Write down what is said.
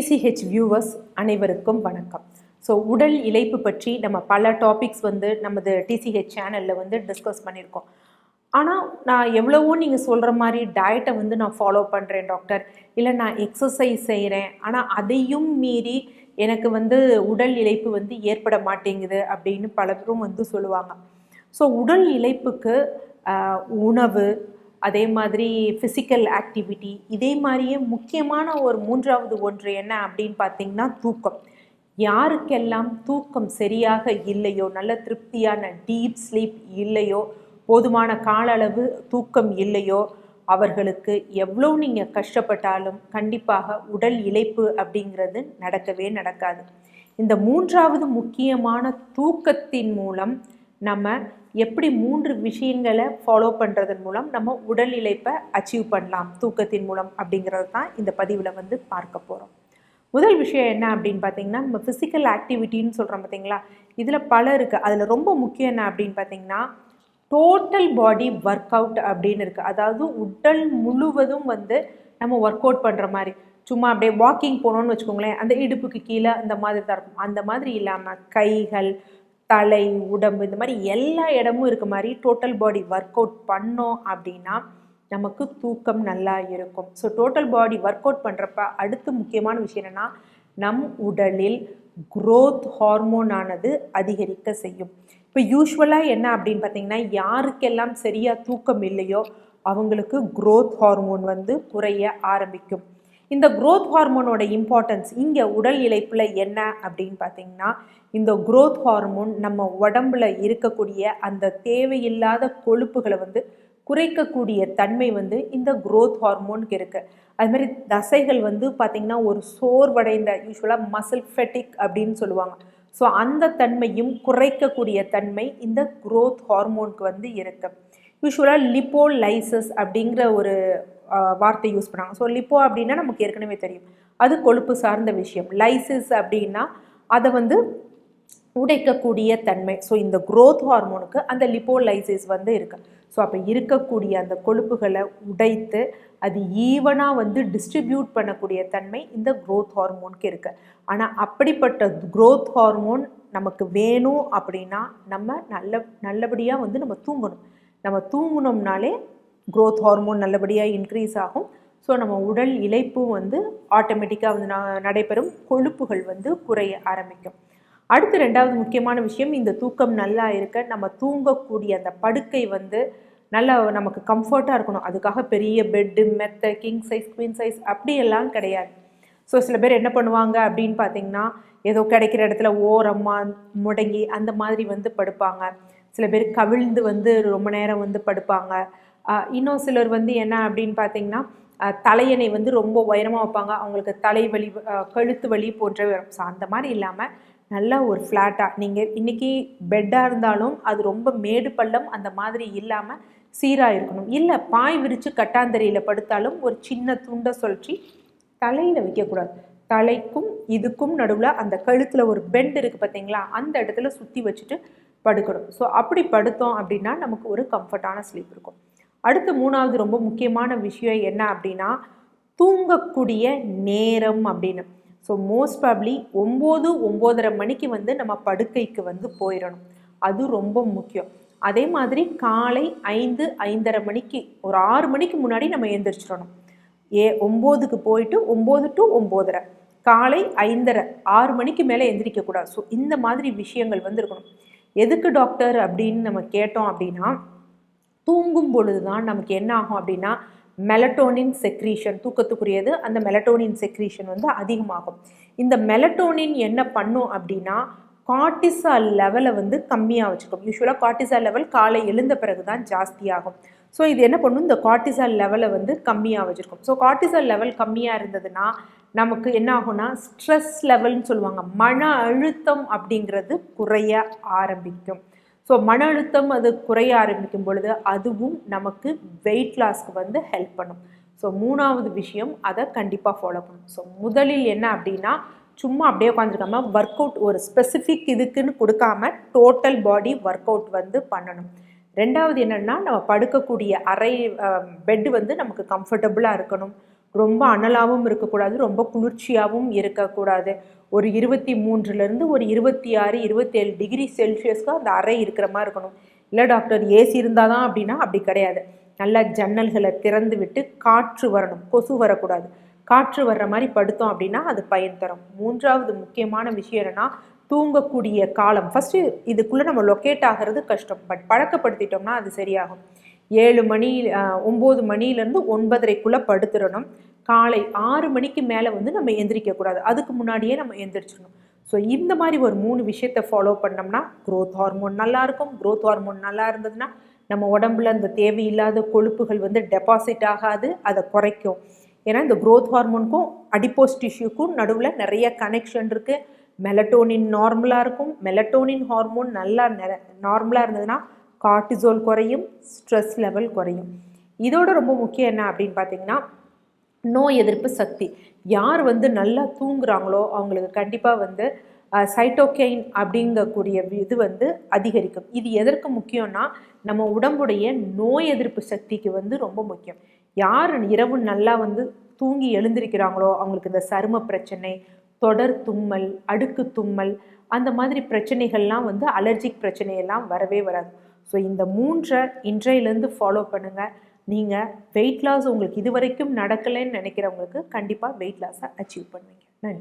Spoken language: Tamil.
டிசிஹெச் வியூவர்ஸ் அனைவருக்கும் வணக்கம். ஸோ உடல் இழைப்பு பற்றி நம்ம பல டாபிக்ஸ் வந்து நமது டிசிஹெச் சேனலில் வந்து டிஸ்கஸ் பண்ணியிருக்கோம். ஆனால் நான் எவ்வளவோ நீங்கள் சொல்கிற மாதிரி டயட்டை வந்து நான் ஃபாலோ பண்ணுறேன் டாக்டர் இல்லை நான் எக்ஸசைஸ் செய்கிறேன் ஆனால் அதையும் மீறி எனக்கு வந்து உடல் இழைப்பு வந்து ஏற்பட மாட்டேங்குது அப்படின்னு பலரும் வந்து சொல்லுவாங்க. ஸோ உடல் இழைப்புக்கு உணவு அதே மாதிரி ஃபிசிக்கல் ஆக்டிவிட்டி இதே மாதிரியே முக்கியமான ஒரு மூன்றாவது ஒன்று என்ன அப்படின்னு பார்த்தீங்கன்னா தூக்கம். யாருக்கெல்லாம் தூக்கம் சரியாக இல்லையோ நல்ல திருப்தியான டீப் ஸ்லீப் இல்லையோ போதுமான கால அளவு தூக்கம் இல்லையோ அவர்களுக்கு எவ்வளோ நீங்கள் கஷ்டப்பட்டாலும் கண்டிப்பாக உடல் இழைப்பு அப்படிங்கிறது நடக்கவே நடக்காது. இந்த மூன்றாவது முக்கியமான தூக்கத்தின் மூலம் நம்ம எப்படி மூன்று விஷயங்களை ஃபாலோ பண்ணுறதன் மூலம் நம்ம உடல் இழைப்பை அச்சீவ் பண்ணலாம் தூக்கத்தின் மூலம் அப்படிங்கிறது தான் இந்த பதிவில் வந்து பார்க்க போகிறோம் முதல் விஷயம் என்ன அப்படின்னு பார்த்தீங்கன்னா நம்ம ஃபிசிக்கல் ஆக்டிவிட்டின்னு சொல்கிறோம் பார்த்தீங்களா? இதில் பல இருக்குது அதில் ரொம்ப முக்கியம் என்ன அப்படின்னு பார்த்தீங்கன்னா டோட்டல் பாடி ஒர்க் அவுட் அப்படின்னு இருக்குது அதாவது உடல் முழுவதும் வந்து நம்ம ஒர்க் அவுட் பண்ணுற மாதிரி. சும்மா அப்படியே வாக்கிங் போனோம்னு வச்சுக்கோங்களேன். அந்த இடுப்புக்கு கீழே அந்த மாதிரி தான் இருக்கும். அந்த மாதிரி இல்லாமல் கைகள் தலை உடம்பு இந்த மாதிரி எல்லா இடமும் இருக்க மாதிரி டோட்டல் பாடி ஒர்க் அவுட் பண்ணோம் அப்படின்னா நமக்கு தூக்கம் நல்லா இருக்கும். So total body work out பண்ணுறப்ப அடுத்து முக்கியமான விஷயம் என்னென்னா நம் உடலில் குரோத் ஹார்மோன் ஆனது அதிகரிக்க செய்யும். இப்போ யூஸ்வலாக என்ன அப்படின்னு பார்த்தீங்கன்னா யாருக்கெல்லாம் சரியாக தூக்கம் இல்லையோ அவங்களுக்கு குரோத் ஹார்மோன் வந்து குறைய ஆரம்பிக்கும். இந்த குரோத் ஹார்மோனோட இம்பார்ட்டன்ஸ் இங்கே உடல் இழைப்பில் என்ன அப்படின்னு பார்த்தீங்கன்னா இந்த குரோத் ஹார்மோன் நம்ம உடம்புல இருக்கக்கூடிய அந்த தேவையில்லாத கொழுப்புகளை வந்து குறைக்கக்கூடிய தன்மை வந்து இந்த குரோத் ஹார்மோனுக்கு இருக்குது அது மாதிரி தசைகள் வந்து பார்த்திங்கன்னா ஒரு சோர்வடைந்த யூஸ்வலாக மசில் ஃபெட்டிக் அப்படின்னு சொல்லுவாங்க. ஸோ அந்த தன்மையும் குறைக்கக்கூடிய தன்மை இந்த குரோத் ஹார்மோனுக்கு வந்து இருக்குது யூஸ்வலாக லிப்போலைசஸ் அப்படிங்கிற ஒரு வார்த்தை யூஸ் பண்ணாங்க. ஸோ லிப்போ அப்படின்னா நமக்கு ஏற்கனவே தெரியும். அது கொழுப்பு சார்ந்த விஷயம். லைசிஸ் அப்படின்னா அதை வந்து உடைக்கக்கூடிய தன்மை. ஸோ இந்த குரோத் ஹார்மோனுக்கு அந்த லிப்போலைசிஸ் வந்து இருக்குது ஸோ அப்போ இருக்கக்கூடிய அந்த கொழுப்புகளை உடைத்து அது ஈவனாக வந்து டிஸ்ட்ரிபியூட் பண்ணக்கூடிய தன்மை இந்த குரோத் ஹார்மோனுக்கு இருக்குது ஆனால் அப்படிப்பட்ட குரோத் ஹார்மோன் நமக்கு வேணும் அப்படின்னா நம்ம நல்ல நல்லபடியாக வந்து நம்ம தூங்கணும். நம்ம தூங்கினோம்னாலே க்ரோத் ஹார்மோன் நல்லபடியாக இன்க்ரீஸ் ஆகும். ஸோ நம்ம உடல் இழைப்பும் வந்து ஆட்டோமேட்டிக்காக வந்து ந- நடைபெறும். கொழுப்புகள் வந்து குறைய ஆரம்பிக்கும். அடுத்து ரெண்டாவது முக்கியமான விஷயம் இந்த தூக்கம் நல்லா இருக்க நம்ம தூங்கக்கூடிய அந்த படுக்கை வந்து நல்லா நமக்கு கம்ஃபர்ட்டாக இருக்கணும். அதுக்காக பெரிய பெட்டு மெத்த கிங் சைஸ் குவீன் சைஸ் அப்படியெல்லாம் கிடையாது. ஸோ சில பேர் என்ன பண்ணுவாங்க அப்படின்னு பார்த்தீங்கன்னா ஏதோ கிடைக்கிற இடத்துல ஓரமாக முடங்கி அந்த மாதிரி வந்து படுப்பாங்க. சில பேர் கவிழ்ந்து வந்து ரொம்ப நேரம் வந்து படுப்பாங்க. இன்னும் சிலர் வந்து என்ன அப்படின்னு பார்த்தீங்கன்னா தலையணை வந்து ரொம்ப உயரமாக வைப்பாங்க. அவங்களுக்கு தலைவலி கழுத்து வலி போன்றவை வரும். ஸோ அந்த மாதிரி இல்லாமல் நல்லா ஒரு ஃப்ளாட்டாக நீங்கள் இன்றைக்கி பெட்டாக இருந்தாலும் அது ரொம்ப மேடு பள்ளம் அந்த மாதிரி இல்லாமல் சீராக இருக்கணும். இல்லை பாய் விரித்து கட்டாந்தரையில் படுத்தாலும் ஒரு சின்ன துண்டை சுழற்றி தலையில் வைக்கக்கூடாது. தலைக்கும் இதுக்கும் நடுவில் அந்த கழுத்தில் ஒரு பெண்ட் இருக்குது பார்த்தீங்களா? அந்த இடத்துல சுற்றி வச்சுட்டு படுக்கணும். ஸோ அப்படி படுத்தோம் அப்படின்னா நமக்கு ஒரு கம்ஃபர்டான ஸ்லீப் இருக்கும். அடுத்து மூணாவது ரொம்ப முக்கியமான விஷயம் என்ன அப்படின்னா தூங்கக்கூடிய நேரம் அப்படின்னு. ஸோ மோஸ்ட் ப்ராப்ளி ஒம்பது ஒம்போதரை மணிக்கு வந்து நம்ம படுக்கைக்கு வந்து போயிடணும். அது ரொம்ப முக்கியம். அதே மாதிரி காலை ஐந்து ஐந்தரை மணிக்கு ஒரு ஆறு மணிக்கு முன்னாடி நம்ம எந்திரிச்சிடணும். ஏ ஒம்போதுக்கு போயிட்டு ஒம்பது டு ஒம்போதரை. காலை ஐந்தரை ஆறு மணிக்கு மேலே எந்திரிக்கக்கூடாது ஸோ இந்த மாதிரி விஷயங்கள் வந்து இருக்கணும். எதுக்கு டாக்டர் அப்படின்னு நம்ம கேட்டோம் அப்படின்னா தூங்கும் பொழுது தான் நமக்கு என்ன ஆகும் அப்படின்னா மெலட்டோனின் செக்ரீஷன் தூக்கத்துக்குரியது. அந்த மெலட்டோனின் செக்ரீஷன் வந்து அதிகமாகும். இந்த மெலட்டோனின் என்ன பண்ணும் அப்படின்னா கார்டிசால் லெவலை வந்து கம்மியாக வச்சுக்கும். யூஸ்வலாக கார்டிசால் லெவல் காலை எழுந்த பிறகு தான் ஜாஸ்தியாகும். ஸோ இது என்ன பண்ணும்? இந்த கார்டிசால் லெவலை வந்து கம்மியாக வச்சுருக்கும் ஸோ கார்டிசால் லெவல் கம்மியாக இருந்ததுன்னா நமக்கு என்ன ஆகும்னா ஸ்ட்ரெஸ் லெவல்னு சொல்லுவாங்க. மன அழுத்தம் அப்படிங்கிறது குறைய ஆரம்பிக்கும். ஸோ மன அழுத்தம் அது குறைய ஆரம்பிக்கும் பொழுது அதுவும் நமக்கு வெயிட் லாஸ்க்கு வந்து ஹெல்ப் பண்ணும். ஸோ மூணாவது விஷயம் அதை கண்டிப்பாக ஃபாலோ பண்ணும் ஸோ முதலில் என்ன அப்படின்னா சும்மா அப்படியே உட்காந்துருக்காம ஒர்க் அவுட் ஒரு ஸ்பெசிஃபிக் இதுக்குன்னு கொடுக்காம டோட்டல் பாடி ஒர்க் அவுட் வந்து பண்ணணும். ரெண்டாவது என்னென்னா நம்ம படுக்கக்கூடிய அறை பெட்டு வந்து நமக்கு கம்ஃபர்டபுளாக இருக்கணும். ரொம்ப அனலாகவும் இருக்கக்கூடாது ரொம்ப குளிர்ச்சியாகவும் இருக்கக்கூடாது. ஒரு இருபத்தி மூன்றுலேருந்து ஒரு இருபத்தி ஆறு இருபத்தேழு டிகிரி செல்சியஸ்க்கு அந்த அறை இருக்கிற மாதிரி இருக்கணும். இல்லை டாக்டர் ஏசி இருந்தால் தான் அப்படின்னா அப்படி கிடையாது. நல்லா ஜன்னல்களை திறந்து விட்டு காற்று வரணும். கொசு வரக்கூடாது. காற்று வர்ற மாதிரி படுத்தோம் அப்படின்னா அது பயன் தரும். மூன்றாவது முக்கியமான விஷயம் என்னென்னா தூங்கக்கூடிய காலம். ஃபஸ்ட்டு இதுக்குள்ளே நம்ம லொக்கேட் ஆகிறது கஷ்டம். பட் பழக்கப்படுத்திட்டோம்னா அது சரியாகும். ஏழு மணி ஒம்பது மணிலேருந்து ஒன்பதரைக்குள்ளே படுத்துடணும். காலை ஆறு மணிக்கு மேலே வந்து நம்ம எந்திரிக்கக்கூடாது அதுக்கு முன்னாடியே நம்ம எந்திரிச்சிடணும். ஸோ இந்த மாதிரி ஒரு மூணு விஷயத்தை ஃபாலோ பண்ணோம்னா க்ரோத் ஹார்மோன் நல்லாயிருக்கும். க்ரோத் ஹார்மோன் நல்லா இருந்ததுன்னா நம்ம உடம்புல அந்த தேவையில்லாத கொழுப்புகள் வந்து டெபாசிட் ஆகாது அதை குறைக்கும். ஏன்னா இந்த க்ரோத் ஹார்மோனுக்கும் அடிப்போஸ் டிஷ்யூக்கும் நடுவில் நிறைய கனெக்ஷன் இருக்குது மெலட்டோனின் நார்மலாக இருக்கும். மெலட்டோனின் ஹார்மோன் நல்லா நார்மலாக இருந்ததுன்னா கார்டிசோல் குறையும் ஸ்ட்ரெஸ் லெவல் குறையும். இதோட ரொம்ப முக்கியம் என்ன அப்படின்னு பார்த்தீங்கன்னா நோய் எதிர்ப்பு சக்தி. யார் வந்து நல்லா தூங்குறாங்களோ அவங்களுக்கு கண்டிப்பாக வந்து சைட்டோகெயின் அப்படிங்கக்கூடிய இது வந்து அதிகரிக்கும். இது எதற்கு முக்கியம்னா நம்ம உடம்புடைய நோய் எதிர்ப்பு சக்திக்கு வந்து ரொம்ப முக்கியம். யார் இரவு நல்லா வந்து தூங்கி எழுந்திருக்கிறாங்களோ அவங்களுக்கு இந்த சரும பிரச்சனை தொடர் தும்மல் அடுக்கு தும்மல் அந்த மாதிரி பிரச்சனைகள்லாம் வந்து அலர்ஜிக் பிரச்சனையெல்லாம் வரவே வராது. ஸோ இந்த மூன்றை இன்றையிலேருந்து ஃபாலோ பண்ணுங்கள் நீங்கள் வெயிட் லாஸ் உங்களுக்கு இது வரைக்கும் நடக்கலைன்னு நினைக்கிறவங்களுக்கு கண்டிப்பாக வெயிட் லாஸை அச்சீவ் பண்ணுவீங்க. நன்றி.